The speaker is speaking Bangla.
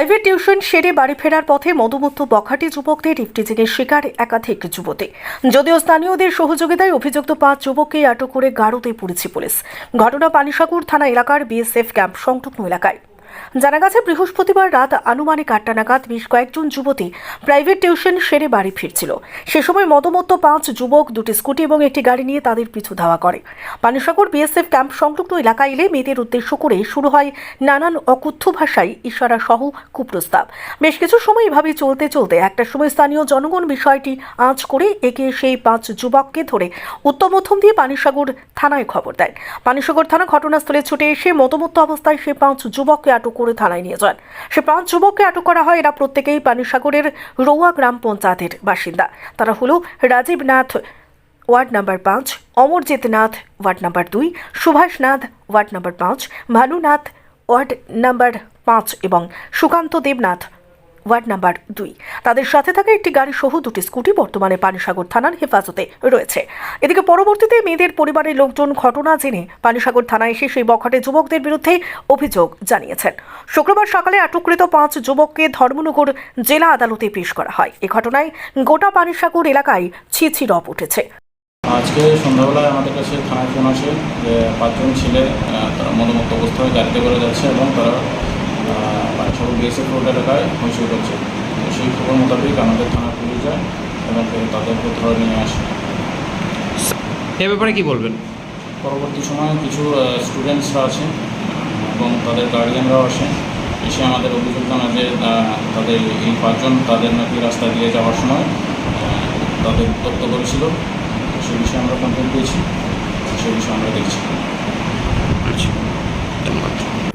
প্রাইভেট টিউশন সেরে বাড়ি ফেরার পথে মধুমুগ্ধ বখাটি যুবকদের ইফটিজিংয়ের শিকার একাধিক যুবতী। যদিও স্থানীয়দের সহযোগিতায় অভিযুক্ত পাঁচ যুবককেই আটক করে গাড়োতে পড়েছে পুলিশ। ঘটনা পানিসাগর থানা এলাকার বিএসএফ ক্যাম্প সংলগ্ন এলাকায়। জানা গেছে, বৃহস্পতিবার রাত আনুমানিক আটটা নাগাদ বেশ কয়েকজন যুবতী প্রাইভেট টিউশন সেরে বাড়ি ফিরছিল। সে সময় মদমত্ত পাঁচ যুবক, দুটি স্কুটি এবং একটি গাড়ি নিয়ে তাদের পিছু ধাওয়া করে। পানিসাগর বিএসএফ ক্যাম্প সংলগ্ন এলাকায় এলে মেয়েদের উদ্দেশ্য করে শুরু হয় নানান অকুদ্ধ ভাষায় ইশারা সহ কুপ্রস্তাব। বেশ কিছু সময় এভাবে চলতে চলতে একটা সময় স্থানীয় জনগণ বিষয়টি আঁচ করে একে সেই পাঁচ যুবককে ধরে উত্তম মধ্যম দিয়ে পানিসাগর থানায় খবর দেয়। পানিসাগর থানা ঘটনাস্থলে ছুটে এসে মতমত্ত অবস্থায় সে পাঁচ যুবককে আটক করে থানায় নিয়ে যান। সে পাঁচ যুবককে আটক করা হয়। এরা প্রত্যেকেই পানিসাগরের রৌয়া গ্রাম পঞ্চায়েতের বাসিন্দা। তারা হলো রাজীব নাথ, ওয়ার্ড নাম্বার পাঁচ, অমরজিৎ নাথ, ওয়ার্ড নাম্বার দুই, সুভাষ নাথ, ওয়ার্ড নাম্বার পাঁচ ভানুনাথ ওয়ার্ড নাম্বার পাঁচ এবং সুকান্ত দেবনাথ ওয়ার্ড নাম্বার দুই। তাদের সাথে থাকা একটি গাড়ি সহ দুটি স্কুটি বর্তমানে পানিসাগর থানার হেফাজতে রয়েছে। এদিকে পরবর্তীতে মেয়েদের পরিবারের লোকজন ঘটনা জেনে পানিসাগর থানায় এসে সেই বখাটে যুবকদের বিরুদ্ধে অভিযোগ জানিয়েছেন। শুক্রবার সকালে আটককৃত পাঁচ যুবককে ধর্মনগর জেলা আদালতে পেশ করা হয়। এ ঘটনায় গোটা পানিসাগর এলাকায় ছিছি রব উঠেছে। আজকে সন্ধ্যাবেলায় আমাদের কাছে থানায় ফোন আসে যে পাঁচজন ছেলে তারা মনোমুক্ত অবস্থায় গাড়িতে করে যাচ্ছে এবং তারা বাচ্চাগুলো বিএসএফ রোড এলাকায় হইচই করছে তো সেই খবর মোতাবেক আমাদের থানা পুলিশ যায় এবং তাদেরকে ধরে নিয়ে আসে। এ ব্যাপারে কি বলবেন? পরবর্তী সময়ে কিছু স্টুডেন্টসরা আছে এবং তাদের গার্ডিয়ানরাও আসে এসে আমাদের অভিযোগ জানায় যে তাদের এই পাঁচজন তাদের নাকি রাস্তা দিয়ে যাওয়ার সময় তাদের উত্তপ্ত করেছিল। তো সেই বিষয়ে আমরা কমপ্লেন পেয়েছি সে বিষয়ে আমরা দেখছি। আচ্ছা।